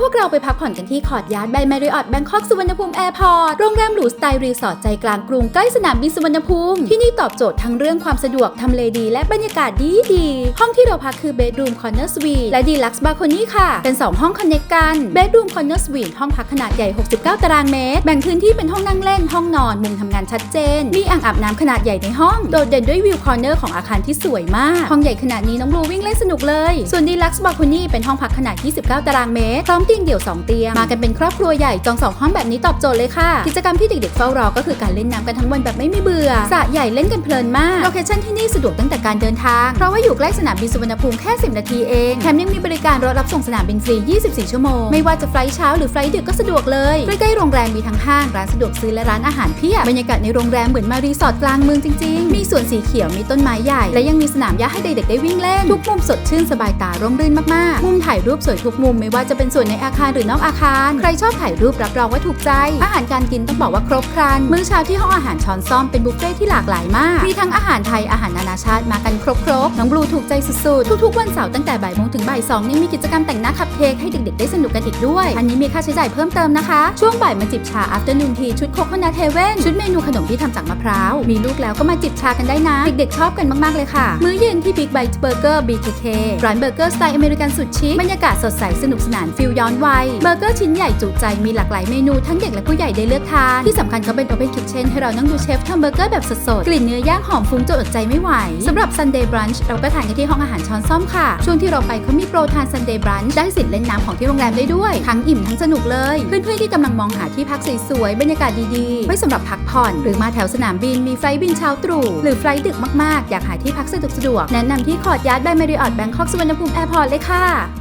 พวกเราไปพักผ่อนกันที่คอร์ดยาร์ดใบแมริออตแบงคอกสุวรรณภูมิแอร์พอร์ต โรงแรมหรูสไตล์รีสอร์ทใจกลางกรุงใกล้สนามบินสุวรรณภูมิ ที่นี่ตอบโจทย์ทั้งเรื่องความสะดวกทำเลดี และบรรยากาศดีดีห้องที่เราพักคือเบดรูมคอร์เนอร์สวีทและดีลักซ์บาร์โคนี่ค่ะ เป็น 2 ห้องคอนเน c กกันเบดรูมคอร์เนอร์สวีทห้องพักขนาดใหญ่ 69 ตารางเมตร แบ่งพื้นที่เป็นห้องนั่งเล่นห้องนอนมุมทำงานชัดเจน มีอ่างอาบน้ำขนาดใหญ่ในห้องโดดเด่นด้วยวิวคอร์เนอร์ของอาคารที่สวยมากห้องใหญ่ขนาดนี้น้องบลูวิ่งเล่นสนุกเลย ส่วนดีลักซ์บาร์โคนี่เป็นห้องพักขนาด 29 ตารางเมตรพร้อมเตียงเดี่ยว 2 เตียง มากันเป็นครอบครัวใหญ่จองสองห้องแบบนี้ตอบโจทย์เลยค่ะ กิจกรรมที่เด็กๆเฝ้ารอก็คือการเล่นน้ำกันทั้งวันแบบไม่มีเบื่อสระใหญ่เล่นกันเพลินมากโลเคชั่นที่นี่สะดวกตั้งแต่การเดินทาง เพราะว่าอยู่ใกล้สนามบินสุวรรณภูมิแค่ 10 นาทีเองแถมยังมีบริการรถรับส่งสนามบินฟรี 24 ชั่วโมง ไม่ว่าจะไฟล์เช้าหรือไฟล์ดึกก็สะดวกเลยใกล้ๆโรงแรมมีทั้งห้างร้านสะดวกซื้อและร้านอาหารเพียบบรรยากาศในโรงแรมเหมือนมารีสอร์ทกลางเมืองจริงๆ มีสวนสีเขียวมีต้นไม้ใหญ่ และยังมีสนามหญ้าให้เด็กๆได้วิ่งเล่นทุกมุมสดชื่นสบายตาร่มรื่นมากๆมุมถ่ายรูปสวยทุกมุมไม่ว่าจะเป็นส่วนในอาคารหรือนอกอาคาร ใครชอบถ่ายรูปรับรองว่าถูกใจ อาหารการกินต้องบอกว่าครบครัน มื้อเช้าที่ห้องอาหารช้อนซ่อมเป็นบุฟเฟ่ที่หลากหลายมาก มีทั้งอาหารไทยอาหารนานาชาติมากันครบครบน้องบลูถูกใจสุดๆ ทุกๆ วันเสาร์ตั้งแต่บ่ายโมงถึงบ่ายสองยังมีกิจกรรมแต่งหน้าคัพเค้กให้เด็กๆ ได้สนุกกันอีกด้วย อันนี้มีค่าใช้จ่ายเพิ่มเติมนะคะ ช่วงบ่ายมาจิบชา afternoon tea ชุดโคโคนัทเฮเว่นชุดเมนูขนมที่ทำจากมะพร้าว มีลูกแล้วก็มาจิบชากันได้นะ เด็กๆ ชอบกันมากๆเลยค่ะ มื้อเย็นที่ Big Bite Burger BKK ร้านเบอร์เกอร์สไตล์อเมริกันสุดชิคบรรยากาศสดใสสนุกสนานฟิลย้อนวัยเบอร์เกอร์ชิ้นใหญ่จุใจมีหลากหลายเมนูทั้งเด็กและผู้ใหญ่ได้เลือกทานที่สำคัญเขาเป็น Open Kitchen ให้เรานั่งดูเชฟทำเบอร์เกอร์แบบสดๆกลิ่นเนื้อย่างหอมฟุ้งจนอดใจไม่ไหวสำหรับ Sunday Brunch เราก็ทานกันที่ห้องอาหารช้อนซ่อมค่ะ ช่วงที่เราไปเขามีโปรทาน Sunday Brunch ได้สิทเล่นน้ำของที่โรงแรมได้ด้วย ทั้งอิ่มทั้งสนุกเลย เพื่อนๆที่กำลังมองหาที่พักสวยๆบรรยากาศดีๆ ไว้สำหรับพักผ่อน หรือมาแถวสนามบินมีไฟล์บินเช้าตรู่หรือไฟล์ดึกมากๆ อยากหาที่พักสะดวกๆแนะนำที่คอร์ดยาร์ดบายมริออดแบงคอกสุวรรณภูมิแอร์พอร์ตเลยค่ะ